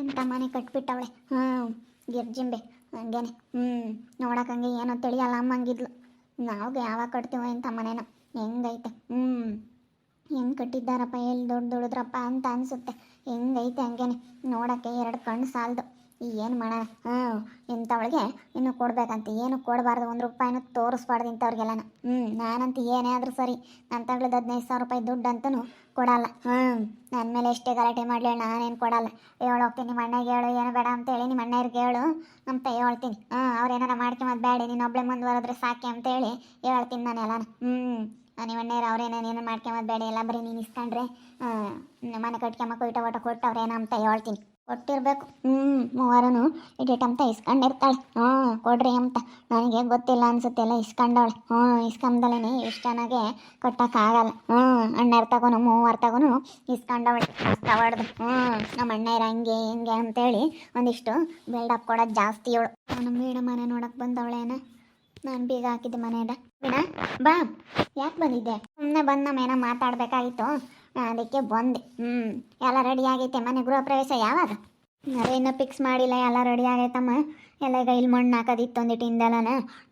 ಎಂಥ ಮನೆ ಕಟ್ಬಿಟ್ಟವಳೆ. ಹ್ಞೂ ಗಿರ್ಜಿಂಬೆ, ಹಂಗೇನೆ. ಹ್ಞೂ ನೋಡಕ್ಕೆ ಹಂಗೆ ಏನೋ ತಿಳಿಯಲ್ಲ ಅಮ್ಮಂಗಿದ್ಲು ನಾವು ಯಾವಾಗ ಕಟ್ತೀವೋ ಇಂಥ ಮನೇನ. ಹೆಂಗೈತೆ? ಹ್ಞೂ ಹೆಂಗೆ ಕಟ್ಟಿದ್ದಾರಪ್ಪ ಎಲ್ಲಿ ದೊಡ್ಡ ದೊಡ್ಡದ್ರಪ್ಪ ಅಂತ ಅನಿಸುತ್ತೆ. ಹೆಂಗೈತೆ ಹಂಗೇನೆ. ನೋಡೋಕ್ಕೆ ಎರಡು ಕಣ್ಣು ಸಾಲದು. ಏನು ಮಾಡ ಹ್ಞೂ, ಇಂಥವಳಿಗೆ ಇನ್ನು ಕೊಡ್ಬೇಕಂತ. ಏನು ಕೊಡಬಾರ್ದು, ಒಂದು ರೂಪಾಯಿನೂ ತೋರಿಸ್ಬಾರ್ದು ಇಂಥವ್ರಿಗೆಲ್ಲನ. ಹ್ಞೂ, ನಾನಂತ ಏನೇ ಆದರೂ ಸರಿ. ನನ್ನ ತಗೊಳ್ಳೋದು ಹದಿನೈದು ಸಾವಿರ ರೂಪಾಯಿ ದುಡ್ಡು ಅಂತೂ ಕೊಡಲ್ಲ. ಹ್ಞೂ ನನ್ನ ಮೇಲೆ ಎಷ್ಟೇ ಗಲಾಟೆ ಮಾಡಲಿ ನಾನೇನು ಕೊಡಲ್ಲ. ಹೇಳು ಹೋಗ್ತೀನಿ, ನಿಮ್ಮ ಅಣ್ಣಗೆ ಹೇಳು, ಏನು ಬೇಡ ಅಂತ ಹೇಳಿ ನಿಮ್ಮ ಅಣ್ಣವ್ರಿಗೆ ಹೇಳು ಅಂತ ಹೇಳ್ತೀನಿ. ಹ್ಞೂ, ಅವ್ರು ಏನಾರ ಮಾಡ್ಕೊಂಬದು ಬೇಡ, ನೀನು ಒಬ್ಬಳೆ ಮುಂದುವರೆದ್ರೆ ಸಾಕೆ ಅಂತೇಳಿ ಹೇಳ್ತೀನಿ ನಾನು ಎಲ್ಲಾನ. ಹ್ಞೂ, ನಿಮ್ಮ ಅಣ್ಣವ್ರು ಅವ್ರೇನೇನೇನು ಮಾಡ್ಕೊಂಬದು ಬೇಡ, ಎಲ್ಲ ಬರೀ ನೀನು ಇಸ್ಕೊಂಡ್ರೆ ಮನೆ ಕಟ್ಕೊಂಬ ಕೊಯ್ಟ ಓಟ ಕೊಟ್ಟು ಅವ್ರೇನೋ ಅಂತ ಹೇಳ್ತೀನಿ. ಕೊಟ್ಟಿರ್ಬೇಕು. ಹ್ಞೂ ಮೂವರನು ಇಡಿಟ್ ಅಂತ ಇಸ್ಕೊಂಡಿರ್ತಾಳೆ. ಹ್ಞೂ, ಕೊಡ್ರಿ ಅಂತ. ನನಗೆ ಗೊತ್ತಿಲ್ಲ ಅನ್ಸುತ್ತೆ ಎಲ್ಲ ಇಸ್ಕೊಂಡವಳೆ. ಹ್ಞೂ ಇಸ್ಕೊಂಡಲೇನೆ ಎಷ್ಟು ಚೆನ್ನಾಗೆ ಕಟ್ಟೋಕ್ಕಾಗಲ್ಲ. ಹ್ಞೂ ಅಣ್ಣರ ತಗೋನು, ಮೂವರ್ ತಗೋನು ಇಸ್ಕೊಂಡವಳೆ. ಹ್ಮ್ ಹ್ಞೂ, ನಮ್ಮ ಇರ ಹಂಗೆ ಹಿಂಗೆ ಅಂತೇಳಿ ಒಂದಿಷ್ಟು ಬಿಲ್ಡಪ್ ಕೊಡೋದು ಜಾಸ್ತಿ ಇವಳು. ನಮ್ಮ ಮೇಡ ಮನೆ ನೋಡಕ್ಕೆ ಬಂದವಳೇನ? ನಾನು ಬೀಗ ಹಾಕಿದ್ದೆ ಮನೆಯದ ಬಾ. ಯಾಕೆ ಬಂದಿದ್ದೆ? ಸುಮ್ಮನೆ ನಮ್ಮ ಏನೋ ಮಾತಾಡಬೇಕಾಗಿತ್ತು. ಅದಕ್ಕೆ ಬಂದೆ. ಹ್ಞೂ ಎಲ್ಲ ರೆಡಿ ಆಗೈತೆ. ಮನೆ ಗೃಹ ಪ್ರವೇಶ ಯಾವಾಗ? ಅದೇ ಇನ್ನೂ ಫಿಕ್ಸ್ ಮಾಡಿಲ್ಲ. ಎಲ್ಲ ರೆಡಿ ಆಗೈತಮ್ಮ. ಎಲ್ಲ ಈಗ ಇಲ್ಲಿ ಮಣ್ಣು ಹಾಕೋದಿತ್ತು ಒಂದಿಟ್ಟು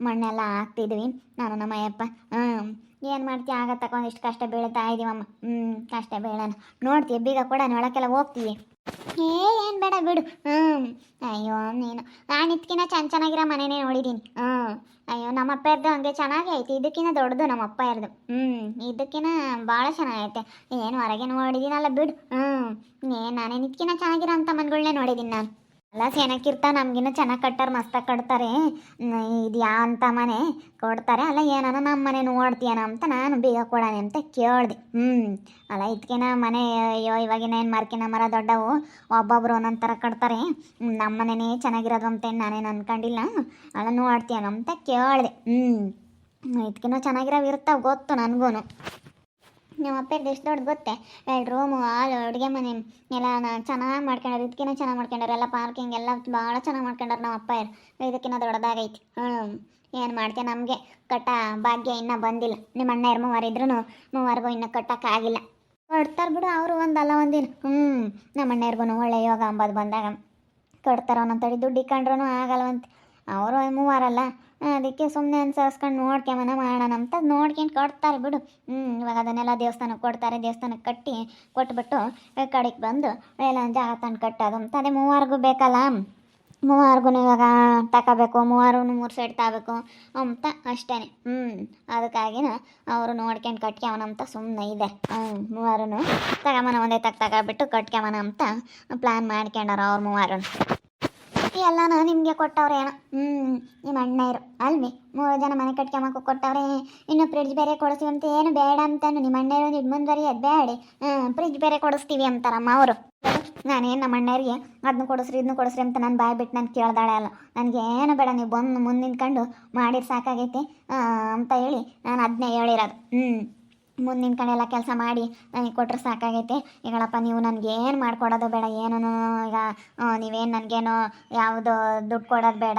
ಮಣ್ಣೆಲ್ಲ ಹಾಕ್ತಿದ್ವಿ. ನಾನು ನಮ್ಮ ಅಯ್ಯಪ್ಪ. ಹ್ಞೂ ಏನು ಮಾಡ್ತೀಯ ಆಗತ್ತಕ್ಕ ಒಂದಿಷ್ಟು ಕಷ್ಟ ಬೀಳ್ತಾ ಇದೀವಮ್ಮ. ಹ್ಞೂ ಕಷ್ಟ ಬೀಳೋಣ. ನೋಡ್ತೀವಿ ಬೀಗ ಕೊಡೋಣ ಒಳಕ್ಕೆಲ್ಲ ಹೋಗ್ತೀವಿ ಏ ಏನು ಬೇಡ, ಬಿಡು. ಹ್ಞೂ ಅಯ್ಯೋ, ನೀನು. ನಾನು ಇದಕ್ಕಿಂತ ಚೆನ್ನ ಚೆನ್ನಾಗಿರೋ ಮನೆನೇ ನೋಡಿದ್ದೀನಿ ಹ್ಞೂ ಅಯ್ಯೋ ನಮ್ಮ ಅಪ್ಪ ಇರ್ದು ಹಂಗೆ ಚೆನ್ನಾಗೇ ಐತಿ. ಇದಕ್ಕಿಂತ ದೊಡ್ಡದು ನಮ್ಮ ಅಪ್ಪ ಇರ್ದು. ಹ್ಞೂ ಇದಕ್ಕಿಂತ ಭಾಳ ಚೆನ್ನಾಗೈತೆ. ಏನು ಹೊರಗೆ ನೋಡಿದ್ದೀನಲ್ಲ ಬಿಡು. ಹ್ಞೂ ಏ ನಾನೇನು ಇದಕ್ಕಿಂತ ಚೆನ್ನಾಗಿರೋ ಅಂತ ಮನ್ಗಳನ್ನೇ ನೋಡಿದ್ದೀನಿ ನಾನು. ಎಲ್ಲ ಸೆನಕ್ಕಿರ್ತ ನಮ್ಗಿನ್ನ ಚೆನ್ನಾಗಿ ಕಟ್ಟಾರ ಮಸ್ತಾಗಿ ಕಟ್ತಾರೆ. ಇದು ಯಾ ಅಂತ ಮನೆ ಕೊಡ್ತಾರೆ. ಅಲ್ಲ, ಏನನ ನಮ್ಮ ಮನೆ ನೋಡ್ತೀಯನ ಅಂತ ನಾನು ಬೇಗ ಕೊಡೋಣ ಅಂತ ಕೇಳಿದೆ. ಹ್ಞೂ ಅಲ್ಲ ಇದಕ್ಕಿನ ಮನೆ, ಅಯ್ಯೋ, ಇವಾಗಿನ ಏನು ಮಾರ್ಕಿನ ಮರ ದೊಡ್ಡವು, ಒಬ್ಬೊಬ್ರು ಒಂದೊಂದು ಥರ ಕಟ್ತಾರೆ. ನಮ್ಮ ಮನೆನೇ ಚೆನ್ನಾಗಿರೋದು ಅಂತ ನಾನೇನು ಅನ್ಕೊಂಡಿಲ್ಲ. ಅಲ್ಲ ನೋಡ್ತೀಯನ ಅಂತ ಕೇಳಿದೆ. ಹ್ಞೂ ಇದಕ್ಕಿನ್ನ ಚೆನ್ನಾಗಿರೋವು ಇರ್ತಾವೆ, ಗೊತ್ತು ನನಗೂ ನಮ್ಮ ಅಪ್ಪ ಎಷ್ಟು ದೊಡ್ಡ ಗೊತ್ತೆ? ಎರಡು ರೂಮು ಹಾಲು ಅಡುಗೆ ಮನೆ, ಎಲ್ಲ ಚೆನ್ನಾಗಿ ಮಾಡ್ಕೊಂಡಾರ ಇದಕ್ಕಿಂತ ಚೆನ್ನಾಗಿ ಮಾಡ್ಕೊಂಡಾರ ಎಲ್ಲ ಪಾರ್ಕಿಂಗ್ ಎಲ್ಲ ಭಾಳ ಚೆನ್ನಾಗಿ ಮಾಡ್ಕೊಂಡಾರ ನಮ್ಮ ಅಪ್ಪ ಇದಕ್ಕಿಂತ ದೊಡ್ಡದಾಗೈತಿ. ಹ್ಞೂ ಏನು ಮಾಡ್ತೀಯ ನಮಗೆ? ಕಟ್ಟ ಭಾಗ್ಯ ಇನ್ನೂ ಬಂದಿಲ್ಲ. ನಿಮ್ಮ ಅಣ್ಣ ಯಾರು ಮೂವರು ಇದ್ರೂ ಮೂವರ್ಗೂ ಇನ್ನೂ ಕಟ್ಟೋಕ್ಕಾಗಿಲ್ಲ ಕೊಡ್ತಾರೆ ಬಿಡು, ಅವರು ಒಂದಲ್ಲ ಒಂದಿನ ಹ್ಞೂ ನಮ್ಮ ಅಣ್ಣರ್ಗೂ ಒಳ್ಳೆ ಯೋಗ ಅಂಬದು ಬಂದಾಗ ಕೊಡ್ತಾರೆ ತಡಿ ದುಡ್ಡು ಆಗಲ್ಲ ಆಗಲ್ವಂತ ಅವರು ಮೂವರಲ್ಲ? ಅದಕ್ಕೆ ಸುಮ್ಮನೆ ಅನ್ಸರ್ಸ್ಕೊಂಡು ನೋಡ್ಕೊಂಬನ ಮಾಡೋಣ ಅಂತ ನೋಡ್ಕೊಂಡು ಕೊಡ್ತಾರೆ ಬಿಡು. ಹ್ಞೂ ಇವಾಗ ಅದನ್ನೆಲ್ಲ ದೇವಸ್ಥಾನಕ್ಕೆ ಕೊಡ್ತಾರೆ, ದೇವಸ್ಥಾನಕ್ಕೆ ಕಟ್ಟಿ ಕೊಟ್ಬಿಟ್ಟು ಕಡೆಗೆ ಬಂದು ಎಲ್ಲ ಜಾಗ ತಂದು ಕಟ್ಟೋದು ಅಂತ. ಅದೇ ಮೂವರಿಗೂ ಬೇಕಲ್ಲ? ಮೂವರ್ಗು ಇವಾಗ ತಗೋಬೇಕು ಮೂವರು ಮೂರು ಸೈಡ್ ತಗೋಬೇಕು ಅಂತ ಅಷ್ಟೇ ಹ್ಞೂ ಅದಕ್ಕಾಗಿನ ಅವರು ನೋಡ್ಕೊಂಡು ಅಂತ ಸುಮ್ಮನೆ ಇದೆ. ಹ್ಞೂ ಮೂವರು ತಗೊಂಬನ ಒಂದೇ ತಗ ತಗೊಬಿಟ್ಟು ಕಟ್ಕ್ಯಾವನ ಅಂತ ಪ್ಲ್ಯಾನ್ ಮಾಡ್ಕೊಂಡಾರ ಅವ್ರು ಮೂವರು ಎಲ್ಲಾನು ನಿಮಗೆ ಕೊಟ್ಟವ್ರೆ ಏನೋ. ಹ್ಞೂ ನಿಮ್ಮ ಅಣ್ಣಯ್ರು. ಅಲ್ವಿ? ಮೂರು ಜನ ಮನೆ ಕಟ್ಕೊಂಬಕ್ಕೆ ಕೊಟ್ಟವ್ರೆ. ಇನ್ನು ಫ್ರಿಡ್ಜ್ ಬೇರೆ ಕೊಡಿಸ್ತೀವಿ ಅಂತ ಏನು ಬೇಡ ಅಂತಾನು. ನಿಮ್ಮ ಇದು ಒಂದು ಮುಂದುವರಿಯೋದು ಬೇಡ ಹ್ಞೂ ಫ್ರಿಡ್ಜ್ ಬೇರೆ ಕೊಡಿಸ್ತೀವಿ ಅಂತಾರಮ್ಮ ಅವರು. ನಾನೇನು ನಮ್ಮ ಅಣ್ಣರಿಗೆ ಅದನ್ನ ಕೊಡಿಸ್ರಿ ಇದನ್ನು ಕೊಡಿಸ್ರಿ ಅಂತ ನಾನು ಬಾಯ್ ಬಿಟ್ಟು ನಾನು ಕೇಳ್ದಾಳೆ ಅಲ್ಲ. ನನಗೆ ಏನು ಬೇಡ, ನೀವು ಬಂದು ಮುಂದೆ ನಿಂತ್ಕೊಂಡು ಮಾಡಿದ್ರೆ ಸಾಕಾಗೈತೆ ಅಂತ ಹೇಳಿ ನಾನು ಅದನ್ನೇ ಹೇಳಿರೋದು. ಹ್ಞೂ ಮುಂದೆ ಕಡೆ ಎಲ್ಲ ಕೆಲಸ ಮಾಡಿ ನನಗೆ ಕೊಟ್ಟರೆ ಸಾಕಾಗೈತೆ. ಈಗಳಪ್ಪ, ನೀವು ನನಗೆ ಏನು ಮಾಡ್ಕೊಡೋದು ಬೇಡ ಏನೂ ಈಗ ನೀವೇನು ನನಗೇನು ಯಾವುದು ದುಡ್ಡು ಕೊಡೋದು ಬೇಡ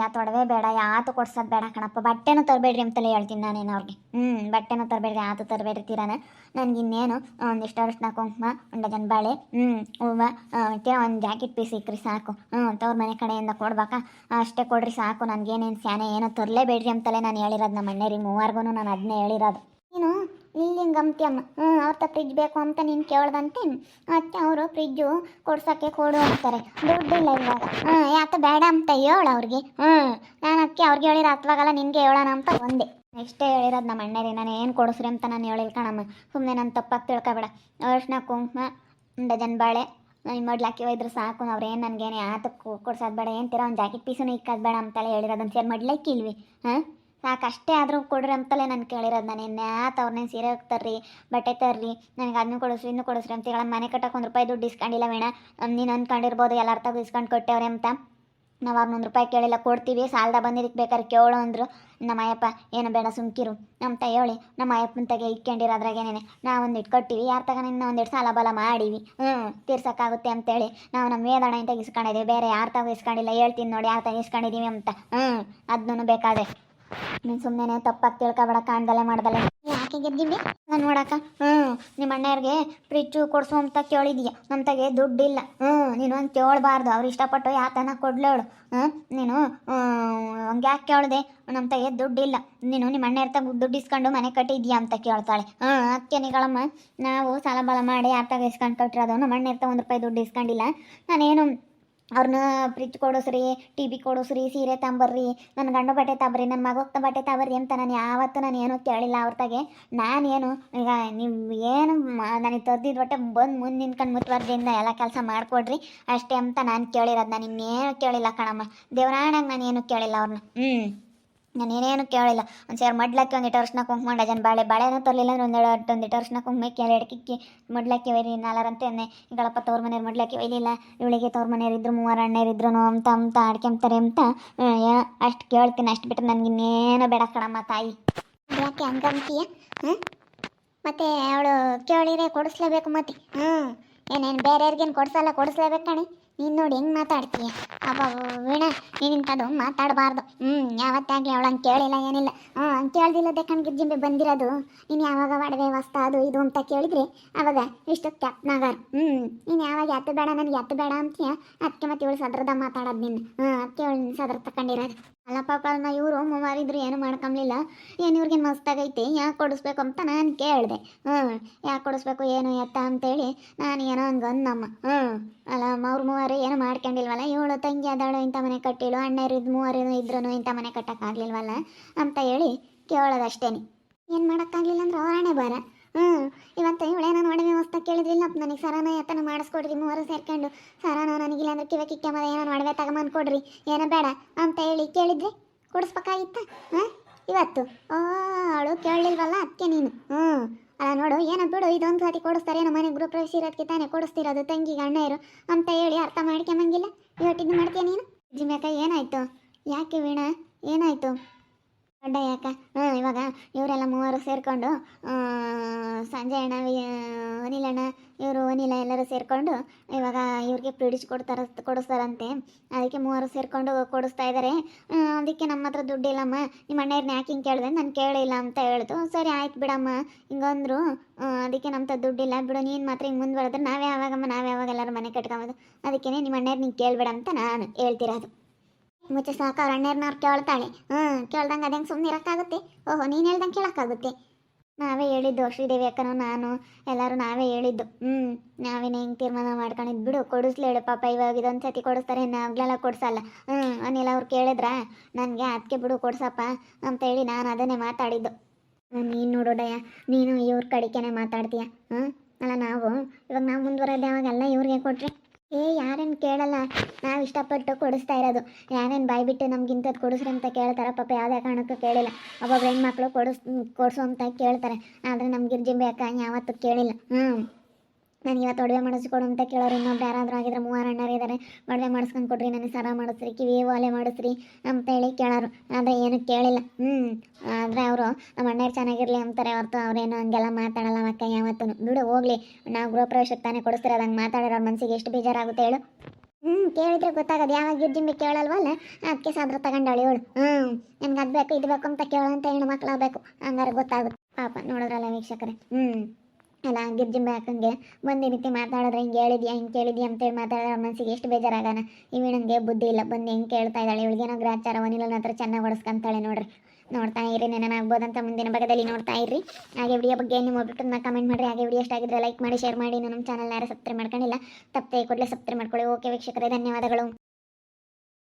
ಯಾ ತೊಡವೆ ಬೇಡ ಯಾತು ಕೊಡ್ಸೋದು ಬೇಡ ಕಣಪ್ಪ. ಬಟ್ಟೆನೂ ತರಬೇಡ್ರಿ ಅಂತಲೇ ಹೇಳ್ತೀನಿ ನಾನೇನು ಅವ್ರಿಗೆ. ಹ್ಞೂ ಬಟ್ಟೆನೂ ತರಬೇಡ್ರಿ ಯಾತು ತರಬೇಡ್ರಿ ತೀರಾನ ನನಗೆ ಇನ್ನೇನು ಒಂದಿಷ್ಟು ಅರಿಶಿನ ಕುಂಕುಮ, ಒಂದು ಡಜನ್ ಬಾಳೆ ಹ್ಞೂ ಹೂವು ಮತ್ತೆ ಒಂದು ಜಾಕೆಟ್ ಪೀಸ್ ಇಕ್ಕಿರಿ ಸಾಕು. ಹ್ಞೂ ತವ್ರ ಮನೆ ಕಡೆಯಿಂದ ಕೊಡ್ಬೇಕಾ? ಅಷ್ಟೇ ಕೊಡ್ರಿ ಸಾಕು, ನನಗೇನೇನು ಸ್ಯಾನೆ ಏನೋ ತರಲೇಬೇಡ್ರಿ ಅಂತಲೇ ನಾನು ಹೇಳಿರೋದು ನಮ್ಮ ಅಣ್ಣರಿಗೆ ಮೂವರ್ಗೂ ನಾನು ಅದನ್ನೇ ಹೇಳಿರೋದು. ನೀನು ಇಲ್ಲಿ ಗಮ್ತಿಯಮ್ಮ. ಹ್ಞೂ ಅವ್ರ ಫ್ರಿಜ್ ಬೇಕು ಅಂತ ನೀನು ಕೇಳ್ದಂತೆ ಮತ್ತೆ ಅವರು ಫ್ರಿಜ್ಜು ಕೊಡ್ಸೋಕ್ಕೆ ಕೊಡು ಅಂತಾರೆ. ದುಡ್ಡಿಲ್ಲ ಇವಾಗ. ಹ್ಞೂ ಯಾಕೆ ಬೇಡ ಅಂತ ಹೇಳು ಅವ್ರಿಗೆ. ಹ್ಞೂ ನಾನು ಅಕ್ಕಿ ಅವ್ರಿಗೆ ಹೇಳಿರೋ ಅಥವಾಗಲ್ಲ ನಿನಗೆ ಹೇಳೋಣ ಅಂತ ಒಂದೆ ಇಷ್ಟೇ ಹೇಳಿರೋದು ನಮ್ಮ ಅಣ್ಣರಿ ನಾನು ಏನು ಕೊಡಿಸ್ರಿ ಅಂತ ನಾನು ಹೇಳಿಲ್ಲ ಕಣಮ್ಮ. ಸುಮ್ಮನೆ ನಾನು ತಪ್ಪಾಗಿ ತಿಳ್ಕೊಬೇಡ. ಅರ್ಶಿನ, ಕುಂಕುಮ ಒಂದು ಡಜನ್ ಬಾಳೆ ನಾನು ಅಕ್ಕಿ ಒಯ್ದ್ರೆ ಸಾಕು ಅವ್ರೇನು ನನಗೇನು ಯಾತಕ್ಕೆ ಕೊಡ್ಸೋದು ಬೇಡ, ಏನು ತಿರೋ ಒಂದು ಜಾಕೆಟ್ ಪೀಸನ್ನು ಇಕ್ಕೋದು ಬೇಡ ಅಂತಲೇ ಹೇಳಿರೋದು ಸೇರಿ ಮಡ್ಲಕ್ಕಿಲ್ವಿ ಹಾಂ? ಸಾಕು ಅಷ್ಟೇ ಆದರೂ ಕೊಡ್ರಿ ಅಂತಲೇ ನಾನು ಕೇಳಿರೋದು. ನಾನು ಇನ್ಯಾತ ಅವ್ರನ್ನೇನು ಸೀರೆ ಹೋಗ್ತಾರ್ರಿ ಬಟ್ಟೆ ತರ್ರಿ, ನನಗೆ ಅದನ್ನು ಕೊಡಿಸ್ರಿ, ಇನ್ನೂ ಕೊಡಿಸ್ರಿ ಅಂತ ಹೇಳ ಮನೆ ಕಟ್ಟಕ್ಕೆ ಒಂದು ರೂಪಾಯಿ ದುಡ್ಡು ಇಸ್ಕೊಂಡಿಲ್ಲ ಬೇಡ ನೀನು ಅಂದ್ಕೊಂಡಿರ್ಬೋದು ಎಲ್ಲರ ತಗೋ ಇಸ್ಕೊಂಡು ಕೊಟ್ಟವ್ರೆ ಅಂತ. ನಾವು ಅವ್ರನ್ನೊಂದು ರೂಪಾಯಿ ಕೇಳಿಲ್ಲ, ಕೊಡ್ತೀವಿ. ಸಾಲದ ಬಂದಿದ್ದಕ್ಕೆ ಬೇಕಾದ್ರೆ ಕೇಳು ಅಂದರು. ನಮ್ಮ ಅಯ್ಯಪ್ಪ ಏನು ಬೇಡ, ಸುಮ್ಕಿರು. ಅಂತ ಹೇಳಿ ನಮ್ಮ ಅಯ್ಯಪ್ಪನ ತಗೆ ನಾವು ನಾವೊಂದು ಇಟ್ಕೊಟ್ಟಿವಿ. ಯಾರ ತಗ ನಿನ್ನ ಒಂದೆರಡು ಸಾಲ ಬಲ ಮಾಡೀವಿ. ಹ್ಞೂ ತೀರ್ಸೋಕ್ಕಾಗುತ್ತೆ ಅಂತೇಳಿ ನಾವು ನಮ್ಮ ವೇದಣ ಅಂತ ಇಸ್ಕೊಂಡಿದ್ದೀವಿ ಬೇರೆ ಯಾರು ತಗೋ ಇಸ್ಕೊಂಡಿಲ್ಲ. ಹೇಳ್ತೀನಿ ನೋಡಿ, ಯಾರು ತಗ ಇಸ್ಕೊಂಡಿದ್ದೀವಿ ಅಂತ. ಹ್ಞೂ ಅದನ್ನೂ ಬೇಕಾದ್ರೆ. ನೀನು ಸುಮ್ಮನೆ ತಪ್ಪಾಗಿ ತಿಳ್ಕೊಬೇಡ ಕಾಣ್ದಲೆ ಮಾಡ್ದಲೆ ಯಾಕೆ ಗೆದ್ದಿದ್ದೆ? ನಾನು ನೋಡಕ್ಕ ಹ್ಞೂ ನಿಮ್ಮ ಅಣ್ಣವ್ರಿಗೆ ಫ್ರಿಜ್ಜು ಕೊಡಿಸು ಅಂತ ಕೇಳಿದೀಯ? ನಮ್ಮ ತಗೆ ದುಡ್ಡಿಲ್ಲ. ಹ್ಞೂ ನೀನು ಒಂದು ಕೇಳಬಾರ್ದು. ಅವ್ರು ಇಷ್ಟಪಟ್ಟು ಯಾತನ ಕೊಡ್ಲೇಳು ಹ್ಞೂ ನೀನು ಹಂಗೆ ಯಾಕೆ ಕೇಳಿದೆ? ನಮ್ಮ ತಗೆ ದುಡ್ಡಿಲ್ಲ. ನೀನು ನಿಮ್ಮ ಅಣ್ಣ ಇರ್ತಾಗ ದುಡ್ಡು ಇಸ್ಕೊಂಡು ಮನೆ ಕಟ್ಟಿದ್ಯಾ ಅಂತ ಕೇಳ್ತಾಳೆ. ಹ್ಞೂ ಅದಕ್ಕೆ ನಿಗಳಮ್ಮ, ನಾವು ಸಾಲ ಬಾಲ ಮಾಡಿ ಯಾರ್ತಾಗ ತಗ ಇಸ್ಕೊಂಡು ಕಟ್ಟಿರೋದು ನಮ್ಮ ಅಣ್ಣ ಇರ್ತಾ ಒಂದು ರೂಪಾಯಿ ದುಡ್ಡು ಇಸ್ಕೊಂಡಿಲ್ಲ. ನಾನೇನು ಅವ್ರನ್ನ ಫ್ರಿಜ್ ಕೊಡಿಸ್ರಿ ಟಿ ವಿ ಕೊಡಿಸ್ರಿ, ಸೀರೆ ತಂಬರ್ರಿ ನನ್ನ ಗಂಡ ಬಟ್ಟೆ ತಬ್ರಿ ನನ್ನ ಮಗೋಗ್ತ ಬಟ್ಟೆ ತಬರ್ರಿ ಅಂತ ನಾನು ಯಾವತ್ತೂ ನಾನು ಏನೂ ಕೇಳಿಲ್ಲ ಅವ್ರತಾಗೆ ನಾನೇನು ಈಗ ನೀವು ಏನು ನನಗೆ ತರ್ದಿದ್ದು ಬಟ್ಟೆ ಬಂದು ಮುಂದೆ ನಿಂತ್ಕೊಂಡು ಮುತುವರ್ದಿಂದ ಎಲ್ಲ ಕೆಲಸ ಮಾಡಿಕೊಡ್ರಿ. ಅಷ್ಟೇ ಅಂತ ನಾನು ಕೇಳಿರೋದು, ನಾನು ಇನ್ನೇನು ಕೇಳಿಲ್ಲ ಕಣಮ್ಮ. ದೇವರಾಣಾಗ ನಾನು ಏನು ಕೇಳಿಲ್ಲ ಅವ್ರನ್ನ ಹ್ಞೂ ನಾನು ಏನೇನು ಕೇಳಿಲ್ಲ. ಒಂದು ಸೇರು ಮಡ್ಲಕ್ಕಿ ಒಂದಿಟ್ಟು ಅರ್ಶಿನ ಕುಂಕುಮ ಡಜನ್ ಬಾಳೆ, ಬಾಳೆನೂ ತರಲಿಲ್ಲ ಅಂದ್ರೆ ಒಂದೆರಡು ಒಂದಿಟ್ಟು ಅರ್ಶಿನ ಕುಂಕುಮ ಕೇಳಿ ಕಿಕ್ಕಿ ಮಡ್ಲಕ್ಕಿ ಒಯ್ರಿ ನಾಲ್ಕರಂತೆ ಅನ್ನೆ ಗಳಪ್ಪ ತವ್ರ ಮನೆಯವ್ರು ಮಡ್ಲಕ್ಕಿ ಒಯ್ಲಿಲ್ಲ. ಇವಳಿಗೆ ತವ್ರ ಮನೆಯವ್ರು ಇದ್ರು, ಮೂವರು ಅಣ್ಣರಿದ್ರು ಅಂತ ಅಂತ ಆಡ್ಕೊಂತಾರೆ ಅಂತ. ಅಷ್ಟು ಕೇಳ್ತೀನಿ, ಅಷ್ಟು ಬಿಟ್ಟರೆ ನನಗೆ ಇನ್ನೇನು ಬೇಡ ಕಣಮ್ಮ ತಾಯಿ. ಯಾಕೆ ಹಂಗಂತೀಯ ಹ್ಞೂ ಮತ್ತೆ ಅವಳು ಕೇಳಿದ್ರೆ ಕೊಡಿಸ್ಲೇಬೇಕು ಮತ್ತೆ. ಹ್ಞೂ ಏನೇನು ಬೇರೆಯವ್ರಿಗೇನು ಕೊಡ್ಸಲ್ಲ, ಕೊಡಿಸ್ಲೇಬೇಕು ಕಣಿ. ನೀನು ನೋಡಿ ಹೆಂಗೆ ಮಾತಾಡ್ತೀಯ? ಅಬ್ಬ ವೀಣ ನೀನಿಂಥದ್ದು ಮಾತಾಡಬಾರ್ದು. ಹ್ಞೂ ಯಾವತ್ತಾಗಲಿ ಅವಳು ಹಂಗೆ ಕೇಳಿಲ್ಲ, ಏನಿಲ್ಲ. ಹ್ಞೂ ಹಂಗೆ ಕೇಳ್ದಿಲ್ಲದೆ ಕಣ್ಗಿರ್ಜಿಂಬೆ ಬಂದಿರೋದು. ನೀನು ಯಾವಾಗ ಒಡವೆ ವಸ್ತ ಅದು ಇದು ಅಂತ ಕೇಳಿದ್ರೆ ಅವಾಗ ಇಷ್ಟು ಕ್ಯಾಪ್ನಾಗಾರ ಹ್ಞೂ ನೀನು ಯಾವಾಗ ಎತ್ತು ಬೇಡ, ನನಗೆ ಎತ್ತು ಬೇಡ ಅಂತೀಯ? ಅದಕ್ಕೆ ಮತ್ತೆ ಇವಳು ಸದ್ರದ ಮಾತಾಡೋದು ನಿನ್ನ ಹ್ಞೂ ಅದಕ್ಕೆ ಇವಳು ಸದ್ರ ತಕೊಂಡಿರೋದು. ಅಲ್ಲ ಪಾಪ ಇವರು ಮೂವಾರಿದ್ರು ಏನು ಮಾಡ್ಕೊಂಬ್ಲಿಲ್ಲ. ಏನು ಇವ್ರಿಗೆ ಮಸ್ತಾಗೈತೆ? ಯಾಕೆ ಕೊಡಿಸ್ಬೇಕು ಅಂತ ನಾನು ಕೇಳಿದೆ. ಹ್ಞೂ ಯಾಕೆ ಕೊಡಿಸ್ಬೇಕು, ಏನು ಎತ್ತ ಅಂತೇಳಿ ನಾನು ಏನೋ ಹಂಗೆ ಅಂದಮ್ಮ ಹ್ಞೂ ಅಲ್ಲ ಅವ್ರು ಮೂವರು ಏನು ಮಾಡ್ಕೊಂಡಿಲ್ವಲ್ಲ? ಇವಳು ತಂಗಿ ಅದಾಳು ಇಂಥ ಮನೆ ಕಟ್ಟಿಳು ಅಣ್ಣರು ಇದು ಮೂವರು ಇದ್ರು ಇಂಥ ಮನೆ ಕಟ್ಟಕ್ಕಾಗ್ಲಿಲ್ವಲ್ಲ? ಅಂತ ಹೇಳಿ ಕೇಳೋದಷ್ಟೇನೆ. ಏನು ಮಾಡೋಕ್ಕಾಗಲಿಲ್ಲ ಅಂದ್ರೆ ಅವರಣೆ ಬಾರ ಹ್ಞೂ ಇವತ್ತು ಇವಳೇನೋ ವ್ಯವಸ್ಥೆ ಮಸ್ತ ಕೇಳಿದ್ರಿಲ್ಲ. ನನಗೆ ಸರಾನ ಎತ್ತನ ಮಾಡಿಸ್ಕೊಡ್ರಿ, ಮೂವರು ಸೇರ್ಕೊಂಡು. ಸರಾನ ನನಗಿಲ್ಲ ಅಂದ್ರೆ ಕಿವ ಮದ ಏನೋ ಒಡವೆ ತಗೊಂಬಂದು ಕೊಡ್ರಿ. ಏನೋ ಬೇಡ ಅಂತ ಹೇಳಿ ಕೇಳಿದ್ರಿ. ಕೊಡಿಸ್ಬೇಕಾಗಿತ್ತ? ಹಾಂ? ಇವತ್ತು? ಓ, ಅವಳು ಕೇಳಲಿಲ್ವಲ್ಲ? ಅದಕ್ಕೆ ನೀನು. ಹ್ಞೂ ಅಲ್ಲ ನೋಡು ಏನೋ ಬಿಡು ಇದೊಂದು ಸತಿ ಕೊಡಿಸ್ತಾರೆ, ಏನೋ ಮನೆ ಗೃಹ ಪ್ರವೇಶ ಇರೋದಕ್ಕೆ ತಾನೇ ಕೊಡಿಸ್ತಿರೋದು, ತಂಗಿಗೆ ಅಣ್ಣ ಇರು ಅಂತ ಹೇಳಿ ಅರ್ಥ ಮಾಡ್ಕೊಂಬಂಗಿಲ್ಲ. ಇವತ್ತಿದ್ದು ಮಾಡ್ತೀಯ ನೀನು? ಜಿಮ್ಯಾಕ ಏನಾಯ್ತು? ಯಾಕೆ ವೀಣಾ? ಏನಾಯ್ತು? ಅಡ್ಡ ಯಾಕ? ಹ್ಞೂ ಇವಾಗ ಇವರೆಲ್ಲ ಮೂವರು ಸೇರಿಕೊಂಡು ಸಂಜೆ ಅಣ್ಣ, ವಿ- ಅನಿಲ್ ಅಣ್ಣ, ಇವರು ಅನಿಲ ಎಲ್ಲರೂ ಸೇರಿಕೊಂಡು, ಇವಾಗ ಇವ್ರಿಗೆ ಪ್ರಿಡಿಜ್ ಕೊಡ್ತಾರ, ಕೊಡಿಸ್ತಾರಂತೆ. ಅದಕ್ಕೆ ಮೂವರು ಸೇರಿಕೊಂಡು ಕೊಡಿಸ್ತಾ ಇದ್ದಾರೆ ಅದಕ್ಕೆ ನಮ್ಮ ಹತ್ರ ದುಡ್ಡಿಲ್ಲಮ್ಮ. ನಿಮ್ಮ ಅಣ್ಣಯ್ರನ್ನ ಯಾಕೆ ಹಿಂಗೆ ಕೇಳಿದೆ? ನಾನು ಕೇಳಿಲ್ಲ ಅಂತ ಹೇಳ್ತು. ಸರಿ, ಆಯ್ತು ಬಿಡಮ್ಮ. ಹಿಂಗಂದ್ರು ಅದಕ್ಕೆ ನಮ್ಮ ಹತ್ರ ದುಡ್ಡಿಲ್ಲ. ಬಿಡು, ನೀನು ಮಾತ್ರ ಹಿಂಗೆ ಮುಂದೆ ಬರೋದ್ರೆ ನಾವೇ ಯಾವಾಗಮ್ಮ ನಾವೇ ಯಾವಾಗ ಎಲ್ಲರೂ ಮನೆ ಕಟ್ಕೊಂಬೋದು. ಅದಕ್ಕೆ ನಿಮ್ಮ ಅಣ್ಣ ನೀನು ಕೇಳಬೇಡ ಅಂತ ನಾನು ಹೇಳ್ತಿರೋದು. ಮುಚ್ಚೆ ಸಾಕು, ಅವ್ರ ಅಣ್ಣರ್ನವ್ರು ಕೇಳ್ತಾಳೆ. ಹ್ಞೂ ಕೇಳ್ದಂಗೆ ಅದಂಗೆ ಸುಮ್ಮನೆ ಇರೋಕ್ಕಾಗುತ್ತೆ? ಓಹೋ, ನೀನು ಹೇಳ್ದಂಗೆ ಕೇಳೋಕ್ಕಾಗುತ್ತೆ. ನಾವೇ ಹೇಳಿದ್ದು, ಶ್ರೀದೇವಿ ಅಕ್ಕನೂ ನಾನು, ಎಲ್ಲರೂ ನಾವೇ ಹೇಳಿದ್ದು. ಹ್ಞೂ ನಾವೇನೇ ಹಿಂಗೆ ತೀರ್ಮಾನ ಮಾಡ್ಕೊಂಡಿದ್ದು ಬಿಡು. ಕೊಡಿಸ್ಲೇಳು ಪಾಪ ಇವಾಗ ಇದೊಂದು ಸತಿ ಕೊಡಿಸ್ತಾರೆ ನಾಗ್ಲೆಲ್ಲ ಕೊಡಿಸಲ್ಲ. ಹ್ಞೂ ಅನಿಲ ಅವ್ರು ಕೇಳಿದ್ರಾ? ನನಗೆ ಅದಕ್ಕೆ ಬಿಡು, ಕೊಡ್ಸಪ್ಪ ಅಂತ ಹೇಳಿ ನಾನು ಅದನ್ನೇ ಮಾತಾಡಿದ್ದು. ನೀನು ನೋಡೋಡಯ್ಯ ನೀನು ಇವ್ರ ಕಡಿಕೆನೆ ಮಾತಾಡ್ತೀಯ? ಹ್ಞೂ ಅಲ್ಲ ನಾವು, ಇವಾಗ ನಾವು ಮುಂದುವರೆದ ಅವಾಗೆಲ್ಲ ಇವ್ರಿಗೆ ಕೊಟ್ರೆ? ಏ, ಯಾರೇನು ಕೇಳಲ್ಲ. ನಾವು ಇಷ್ಟಪಟ್ಟು ಕೊಡಿಸ್ತಾ ಇರೋದು. ಯಾರೇನು ಬಾಯ್ಬಿಟ್ಟು ನಮ್ಗಿಂಥದ್ದು ಕೊಡಿಸ್ರಿ ಅಂತ ಕೇಳ್ತಾರೆ ಪಾಪ ಯಾವುದೇ ಕಾರಣಕ್ಕೂ ಕೇಳಿಲ್ಲ. ಒಬ್ಬೊಬ್ಬ ಹೆಣ್ಮಕ್ಳು ಕೊಡಿಸ್, ಕೊಡಿಸು ಅಂತ ಕೇಳ್ತಾರೆ. ಆದರೆ ನಮ್ಗೆ ಇರ್ಜಿಂಬೆ ಅಕ್ಕ ಯಾವತ್ತೂ ಕೇಳಿಲ್ಲ. ಹ್ಞೂ ನನಗೆ ಇವತ್ತು ಒಡವೆ ಮಾಡಿಸ್ಕೊಡು ಅಂತ ಕೇಳೋರು ಇನ್ನೊಬ್ರು ಯಾರಾದರೂ ಆಗಿದ್ರೆ ಮೂವರು ಅಣ್ಣರು ಇದ್ದಾರೆ ಒಡವೆ ಮಾಡಿಸ್ಕೊಂಡು ಕೊಡ್ರಿ, ನನಗೆ ಸರ ಮಾಡಿಸ್ರಿ, ಕಿವಿ ಓಲೆ ಮಾಡಿಸ್ರಿ ಅಂತ ಹೇಳಿ ಕೇಳೋರು. ಆದರೆ ಏನು ಕೇಳಿಲ್ಲ. ಹ್ಞೂ ಆದರೆ ಅವರು ನಮ್ಮ ಅಣ್ಣರು ಚೆನ್ನಾಗಿರಲಿ ಅಂತಾರೆ, ಹೊರತು ಅವ್ರೇನು ಹಂಗೆಲ್ಲ ಮಾತಾಡಲ್ಲ ಮಕ್ಕ ಯಾವತ್ತೂ ಬಿಡು, ಹೋಗ್ಲಿ. ನಾವು ಗೃಹ ಪ್ರವೇಶಕ್ಕೆ ತಾನೇ ಕೊಡಿಸ್ತೀರ ಅದಂಗೆ ಮಾತಾಡಿರೋ ಮನಸ್ಸಿಗೆ ಎಷ್ಟು ಬೇಜಾರಾಗುತ್ತೆ ಹೇಳು. ಹ್ಞೂ ಕೇಳಿದ್ರೆ ಗೊತ್ತಾಗೋದು. ಯಾವಾಗ ಗಿರ್ಜಿಂಬಿ ಕೇಳಲ್ವಲ್ಲ? ಅದಕ್ಕೆ ಸಾದ್ರ ತಗೊಂಡಾಳಿ ಇವಳು. ಹ್ಞೂ ನನಗೆ ಅದು ಬೇಕು, ಇದು ಬೇಕು ಅಂತ ಕೇಳೋಂಥ ಹೆಣ್ಣು ಮಕ್ಕಳಾಗಬೇಕು ಹಂಗಾರೆ ಗೊತ್ತಾಗುತ್ತೆ. ಪಾಪ ನೋಡಿದ್ರಲ್ಲ ವೀಕ್ಷಕರೇ. ಹ್ಞೂ ಅಲ್ಲ ಗಿರ್ಜಿಂಬೆ ಹಾಕಂಗೆ ಬಂದು ಈ ರೀತಿ ಮಾತಾಡಿದ್ರೆ ಹಿಂಗೆ ಹೇಳಿದ್ಯಾ, ಹಿಂಗೆ ಕೇಳಿದ್ಯಾ ಅಂತೇಳಿ ಮಾತಾಡಿದ್ರೆ ಅವ್ರ ಮನಸ್ಸಿಗೆ ಎಷ್ಟು ಬೇಜಾರಾಗಣ. ಹಂಗೆ ಬುದ್ಧಿ ಇಲ್ಲ, ಬಂದು ಹೆಂಗೆ ಕೇಳ್ತಾ ಇದ್ದಾಳೆ ಇವಳಿಗೇನೋ ಗ್ರಾಚಾರ ವನಿಲನ ಹತ್ರ ಚೆನ್ನಾಗಿ ಹೊಡ್ಸ್ಕೊಂತಾಳೆ ನೋಡ್ರಿ. ನೋಡ್ತಾ ಇರಿ ಆಗ್ಬೋದಂತ ಮುಂದಿನ ಭಾಗದಲ್ಲಿ ನೋಡ್ತಾ ಇರಿ. ಹಾಗೆ ವಿಡಿಯೋ ಬಗ್ಗೆ ನಿಮ್ಮ ನಾ ಕಮೆಂಟ್ ಮಾಡಿರಿ. ಹಾಗೆ ವಿಡಿಯೋ ಆಗಿದ್ರೆ ಲೈಕ್ ಮಾಡಿ ಶೇರ್ ಮಾಡಿ. ನಮ್ಮ ಚಾನಲ್ ಯಾರು ಸಬ್ಸ್ಕ್ರೈಬ್ ಮಾಡ್ಕೊಂಡಿಲ್ಲ, ತಪ್ಪದೆ ಕೂಡಲೇ ಸಬ್ಸ್ಕ್ರೈಬ್ ಮಾಡ್ಕೊಳ್ಳಿ. ಓಕೆ ವೀಕ್ಷಕರೇ, ಧನ್ಯವಾದಗಳು.